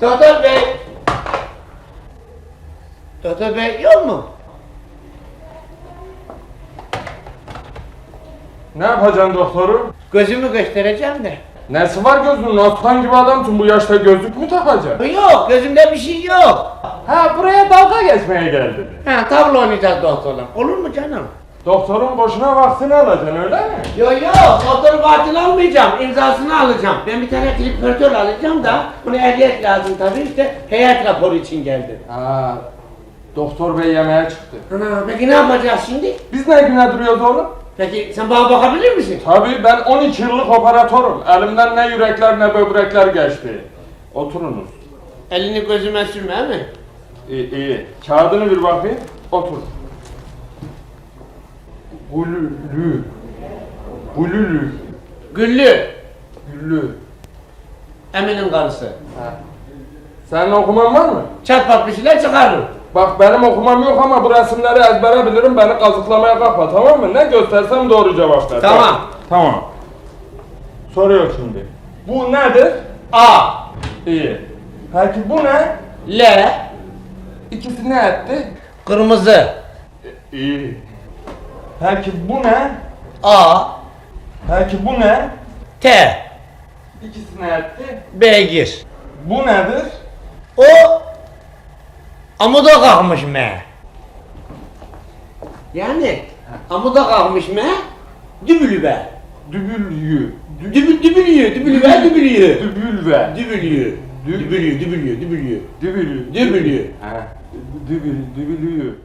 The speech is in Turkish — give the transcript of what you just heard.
Doktor bey. Doktor bey yok mu? Ne yapacaksın doktoru? Gözümü göstereceğim de. Nesi var gözünün? Aslan gibi adamsın bu yaşta gözlük mü takacaksın? Yok gözümde bir şey yok. Ha buraya dalga geçmeye geldin. Ha tavla oynayacağız doktorla. Olur mu canım? Doktorun boşuna vaktini alacaksın öyle mi? Yok yok doktorun vaatini almayacağım. imzasını alacağım. Ben bir tane klipörtör alacağım da bunu ehliyet lazım tabii işte heyet raporu için geldim. Ha, doktor bey yemeğe çıktı. Ana peki ne yapacağız şimdi? Biz ne güne duruyoruz oğlum? Peki sen bana bakabilir misin? Tabii ben 12 yıllık operatörüm. Elimden ne yürekler ne böbrekler geçti. Oturunuz. Elini gözüme sürme mi? İyi, iyi. Kağıdını bir bakayım. Otur. Gülü. Gülülü. Güllü. Güllü. Emin'in karısı. Ha. Senin okuman var mı? Çat pat bir şeyler çıkarırım. Bak benim okumam yok ama bu resimleri ezbere bilirim. Beni kazıklamaya kalkma tamam mı? Ne göstersem doğru cevap ver. Tamam. Tamam. Soruyor şimdi. Bu nedir? A. İyi. Peki bu ne? L. İkisi ne etti? Kırmızı. İyi. Peki bu ne? A. Peki bu ne? T. İkisi ne etti? Beygir. Bu nedir? O amuda kalkmış M. Yani amuda kalkmış M. Dübülü be. Dübülü. Dübül dübülüyor, dübülü be, dübülüyor. Dübülve. Dübülüyor. Dü- Dübülüyor, dübülüyor, dübülüyor. Dübülü. Dübülüyor. Ha. Dübülü. Dübülü.